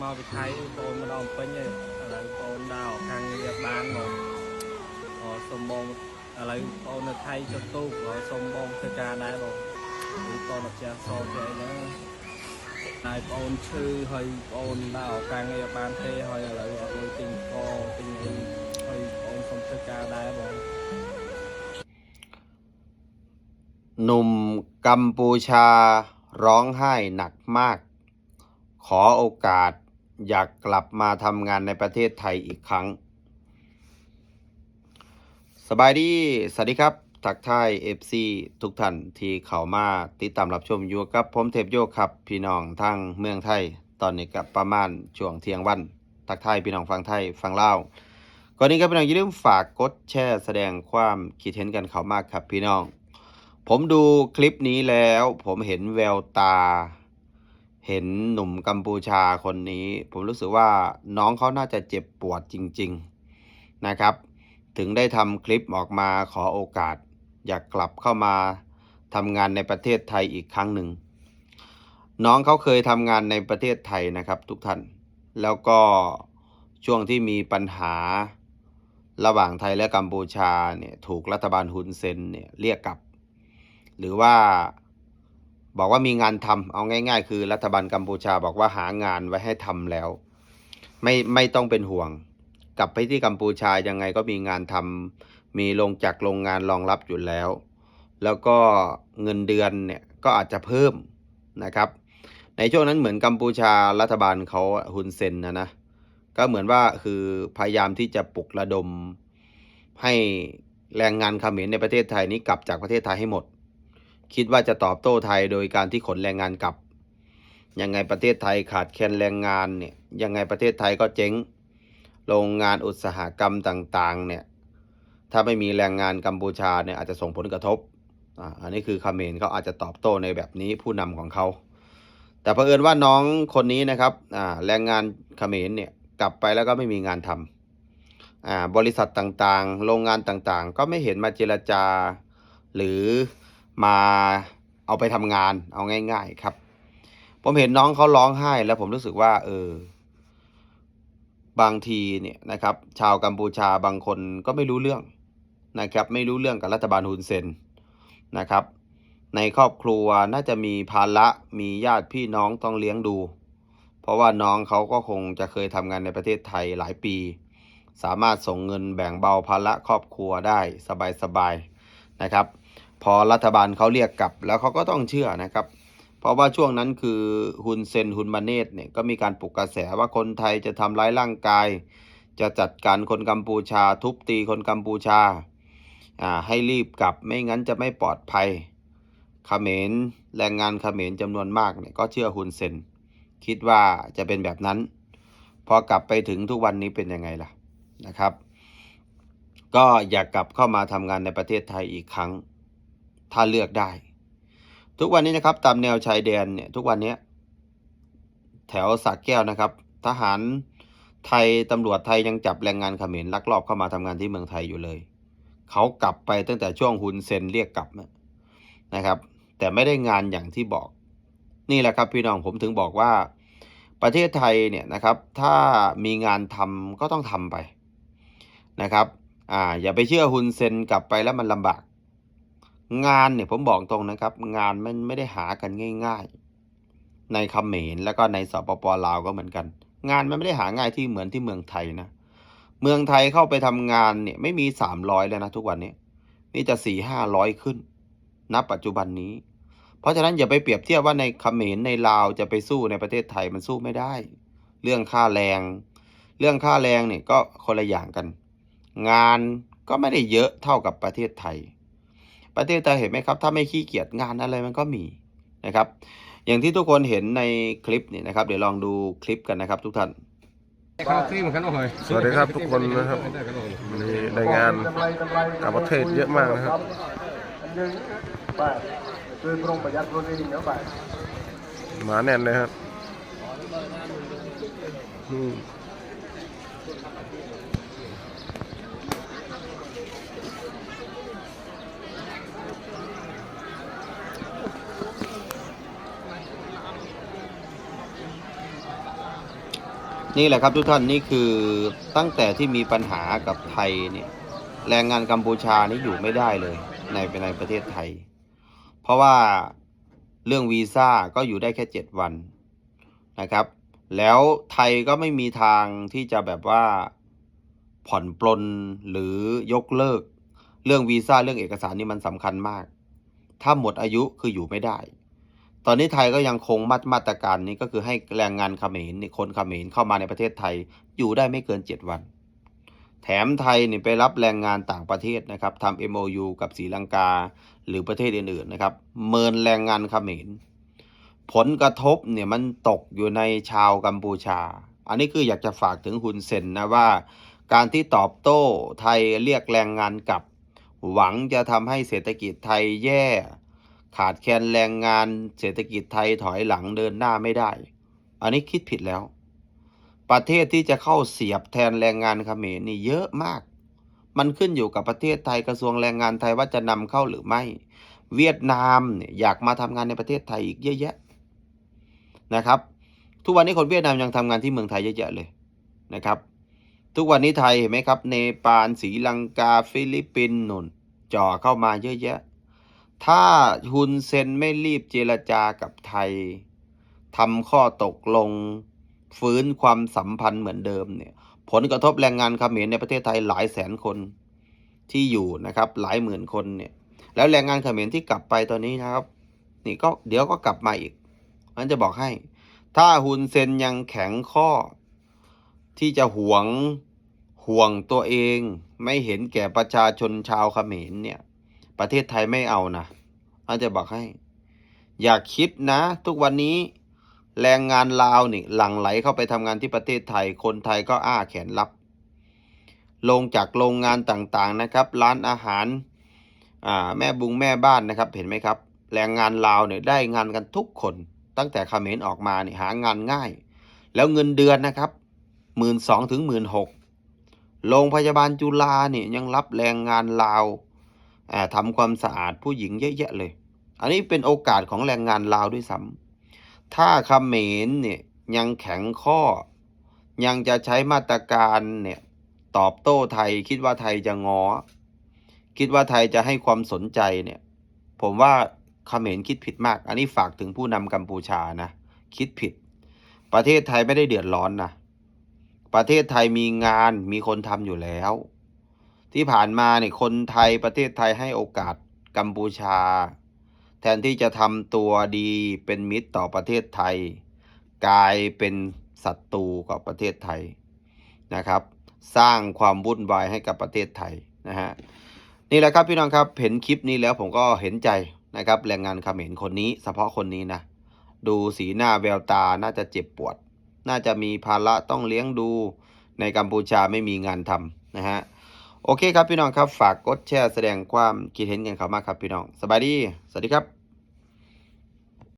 មកពីថៃបងម្ដងពេញទេឥឡូវបងដើរខាងវាបានមកអសុំបងឥឡូវបងនៅថៃចុះទូកអសុំបងធ្វើការដែរបងគឺបងនៅផ្ទះសតទេហ្នឹងហើយបងឈឺហើយបងដើរខាងវាបានទេហើយឥឡូវអត់លុយទិញកទិញអីហើយបងសុំធ្វើការដែរបង หนุ่มกัมพูชาร้องไห้หนักมาก ขอโอกาส อยากกลับมาทำงานในประเทศไทยอีกครั้ง สบายดี สวัสดีครับ ทักทายเอฟซีทุกท่านที่เข้ามาติดตามรับชมอยู่กับผมเทพโยครับ พี่น้องทั้งเมืองไทย ตอนนี้กับประมาณช่วงเที่ยงวัน ทักทายพี่น้องฟังไทยฟังเล่าก่อนนี้ครับพี่น้องอย่าลืมฝากกดแชร์แสดงความคิดเห็นกันเข้ามากครับพี่น้อง ผมดูคลิปนี้แล้ว ผมเห็นแววตา เห็นหนุ่มกัมพูชาคนนี้ ผมรู้สึกว่าน้องเขาน่าจะเจ็บปวดจริง ๆนะครับ ถึงได้ทำคลิปออกมาขอโอกาส อยากกลับเข้ามาทำงานในประเทศไทยอีกครั้งหนึ่ง น้องเขาเคยทำงานในประเทศไทยนะครับ ทุกท่าน แล้วก็ช่วงที่มีปัญหาระหว่างไทยและกัมพูชาเนี่ยถูกรัฐบาลฮุนเซนเนี่ยเรียกกลับ หรือว่า บอกว่ามีงานทำเอาง่าย ๆ คือรัฐบาลกัมพูชาบอกว่าหางานไว้ให้ทำแล้ว ไม่ไม่ต้องเป็นห่วง กลับไปที่กัมพูชายังไงก็มีงานทำมีลงจากโรงงานรองรับอยู่แล้ว แล้วก็เงินเดือนเนี่ยก็อาจจะเพิ่มนะครับ ในช่วงนั้นเหมือนกัมพูชารัฐบาลเขาฮุนเซนนะนะก็เหมือนว่าคือพยายามที่จะปลุกระดมให้แรงงานเขมรในประเทศไทยนี้กลับจากประเทศไทยให้หมด คิดว่าจะตอบโต้ไทยโดยการที่ขนแรงงานกลับ ยังไงประเทศไทยขาดแคลนแรงงานเนี่ยยังไงประเทศไทยก็เจ๊งโรงงานอุตสาหกรรมต่างๆเนี่ยถ้าไม่มีแรงงานกัมพูชาเนี่ยอาจจะส่งผลกระทบอ่าอันนี้คือเขมรเขาอาจจะตอบโต้ในแบบนี้ผู้นำของเขาแต่เผอิญว่าน้องคนนี้นะครับอ่าแรงงานเขมรเนี่ยกลับไปแล้วก็ไม่มีงานทำอ่าบริษัทต่างๆ โรงงานต่างๆ ก็ไม่เห็นมาเจรจา หรือ มาเอาไปทำงานเอาง่าย ๆ ครับ ผมเห็นน้องเขาร้องไห้ แล้วผมรู้สึกว่า เออ บางทีเนี่ยนะครับ ชาวกัมพูชาบางคนก็ไม่รู้เรื่องนะครับ ไม่รู้เรื่องกับรัฐบาลฮุนเซนนะครับ ในครอบครัวน่าจะมีภาระมีญาติพี่น้องต้องเลี้ยงดู เพราะว่าน้องเขาก็คงจะเคยทำงานในประเทศไทยหลายปี สามารถส่งเงินแบ่งเบาภาระครอบครัวได้สบายๆนะครับ พอรัฐบาลเขาเรียกกลับ แล้วเขาก็ต้องเชื่อนะครับ เพราะว่าช่วงนั้นคือฮุนเซนฮุนมาเนตเนี่ยก็มีการปลุกกระแสว่าคนไทยจะทำร้ายร่างกาย จะจัดการคนกัมพูชา ทุบตีคนกัมพูชาให้รีบกลับไม่งั้นจะไม่ปลอดภัยเขมรแรงงานเขมรจำนวนมากเนี่ยก็เชื่อฮุนเซนคิดว่าจะเป็นแบบนั้น พอกลับไปถึงทุกวันนี้เป็นยังไงล่ะนะครับ ก็อยากกลับเข้ามาทำงานในประเทศไทยอีกครั้ง ถ้าเลือกได้ ทุกวันนี้นะครับ ตามแนวชายแดนเนี่ยทุกวันนี้แถวสระแก้วนะครับ ทหารไทยตำรวจไทยยังจับแรงงานเขมรลักลอบเข้ามาทำงานที่เมืองไทยอยู่เลย เขากลับไปตั้งแต่ช่วงฮุนเซนเรียกกลับนะครับ แต่ไม่ได้งานอย่างที่บอก นี่แหละครับพี่น้องผมถึงบอกว่า ประเทศไทยเนี่ยนะครับ ถ้ามีงานทำก็ต้องทำไปนะครับ อ่าอย่าไปเชื่อฮุนเซนกลับไปแล้วมันลำบาก งานเนี่ยผมบอกตรงนะครับ งานมันไม่ได้หากันง่าย ๆ ในคเขมรแล้วก็ในสปปลาวก็เหมือนกัน งานมันไม่ได้หาง่ายที่เหมือนที่เมืองไทยนะ เมืองไทยเข้าไปทำงานเนี่ยไม่มีสามร้อยแล้วนะทุกวันนี้มีแต่สี่ห้าร้อยขึ้นณปัจจุบันนี้ เพราะฉะนั้นอย่าไปเปรียบเทียบว่าในเขมรในลาวจะไปสู้ในประเทศไทยมันสู้ไม่ได้ เรื่องค่าแรง เรื่องค่าแรงเนี่ยก็คนละอย่างกัน งานก็ไม่ได้เยอะเท่ากับประเทศไทย ประเทศไทยเห็นไหมครับ ถ้าไม่ขี้เกียจงานอะไรมันก็มีนะครับ อย่างที่ทุกคนเห็นในคลิปนี่นะครับ เดี๋ยวลองดูคลิปกันนะครับ ทุกท่านสวัสดีครับทุกคนนะครับมีรายงานกับประเทศเยอะมากนะครับมาแน่นเลยครับ นี่แหละครับทุกท่านนี่คือตั้งแต่ที่มีปัญหากับไทยเนี่ยแรงงานกัมพูชานี่อยู่ไม่ได้เลย ในในประเทศไทย เพราะว่าเรื่องวีซ่าก็อยู่ได้แค่7วันนะครับ แล้วไทยก็ไม่มีทางที่จะแบบว่าผ่อนปลนหรือยกเลิก เรื่องวีซ่าเรื่องเอกสารนี่มันสำคัญมาก ถ้าหมดอายุคืออยู่ไม่ได้ ตอนนี้ไทยก็ยังคงมามาตรการนี้ก็คือให้แรงงานเขมรนี่คนเขมรเข้ามาในประเทศไทยอยู่ได้ไม่เกิน 7 วัน แถมไทยนี่ไปรับแรงงานต่างประเทศนะครับทำ MOU กับศรีลังกาหรือประเทศอื่นๆนะครับเมินแรงงานเขมรผลกระทบเนี่ยมันตกอยู่ในชาวกัมพูชา อันนี้คืออยากจะฝากถึงฮุนเซนนะว่า การที่ตอบโต้ไทยเรียกแรงงานกลับ หวังจะทำให้เศรษฐกิจไทยแย่ ขาดแคลนแรงงานเศรษฐกิจไทยถอยหลังเดินหน้าไม่ได้ อันนี้คิดผิดแล้ว ประเทศที่จะเข้าเสียบแทนแรงงานเขมรนี่เยอะมาก มันขึ้นอยู่กับประเทศไทยกระทรวงแรงงานไทยว่าจะนำเข้าหรือไม่ เวียดนามเนี่ยอยากมาทำงานในประเทศไทยอีกเยอะแยะนะครับ ทุกวันนี้คนเวียดนามยังทำงานที่เมืองไทยเยอะแยะเลยนะครับ ทุกวันนี้ไทยเห็นไหมครับ เนปาลศรีลังกาฟิลิปปินส์นุ่นจ่อเข้ามาเยอะแยะ ถ้าฮุนเซนไม่รีบเจรจากับไทยทำข้อตกลงฟื้นความสัมพันธ์เหมือนเดิมเนี่ยผลกระทบแรงงานเขมรในประเทศไทยหลายแสนคนที่อยู่นะครับ หลายหมื่นคนเนี่ยแล้วแรงงานเขมรที่กลับไปตอนนี้นะครับ นี่ก็เดี๋ยวก็กลับมาอีกมันจะบอกให้ ถ้าฮุนเซนยังแข็งข้อ ที่จะหวงห่วงตัวเอง ไม่เห็นแก่ประชาชนชาวเขมรเนี่ย ประเทศไทยไม่เอานะอาจจะบอกให้ อย่าคิดนะ ทุกวันนี้แรงงานลาวนี่หลั่งไหลเข้าไปทำงานที่ประเทศไทย คนไทยก็อ้าแขนรับ ลงจากโรงงานต่างๆนะครับ ร้านอาหารแม่บุงแม่บ้านนะครับ เห็นไหมครับ แรงงานลาวเนี่ยได้งานกันทุกคน ตั้งแต่เขมรออกมาเนี่ยหางานง่าย แล้วเงินเดือนนะครับหมื่นสองถึงหมื่นหกโรงพยาบาลจุฬาเนี่ยยังรับแรงงานลาว ทำความสะอาดผู้หญิงเยอะแยะเลย อันนี้เป็นโอกาสของแรงงานลาวด้วยซ้ำถ้าเขมรเนี่ยยังแข็งข้อ ยังจะใช้มาตรการเนี่ยตอบโต้ไทยคิดว่าไทยจะงอ คิดว่าไทยจะให้ความสนใจเนี่ย ผมว่าเขมรคิดผิดมาก อันนี้ฝากถึงผู้นำกัมพูชานะ คิดผิด ประเทศไทยไม่ได้เดือดร้อนนะประเทศไทยมีงานมีคนทำอยู่แล้ว ที่ผ่านมาเนี่ยคนไทยประเทศไทยให้โอกาสกัมพูชา แทนที่จะทำตัวดีเป็นมิตรต่อประเทศไทย กลายเป็นศัตรูกับประเทศไทยนะครับ สร้างความวุ่นวายให้กับประเทศไทยนะฮะนี่แหละครับพี่น้องครับเห็นคลิปนี้แล้วผมก็เห็นใจนะครับแรงงานเขมรคนนี้ เฉพาะคนนี้นะ ดูสีหน้าแววตาน่าจะเจ็บปวด น่าจะมีภาระต้องเลี้ยงดูในกัมพูชาไม่มีงานทำนะฮะ โอเคครับพี่น้องครับ ฝากกดแชร์แสดงความคิดเห็นกันเข้ามาครับพี่น้อง สบายดี สวัสดีครับ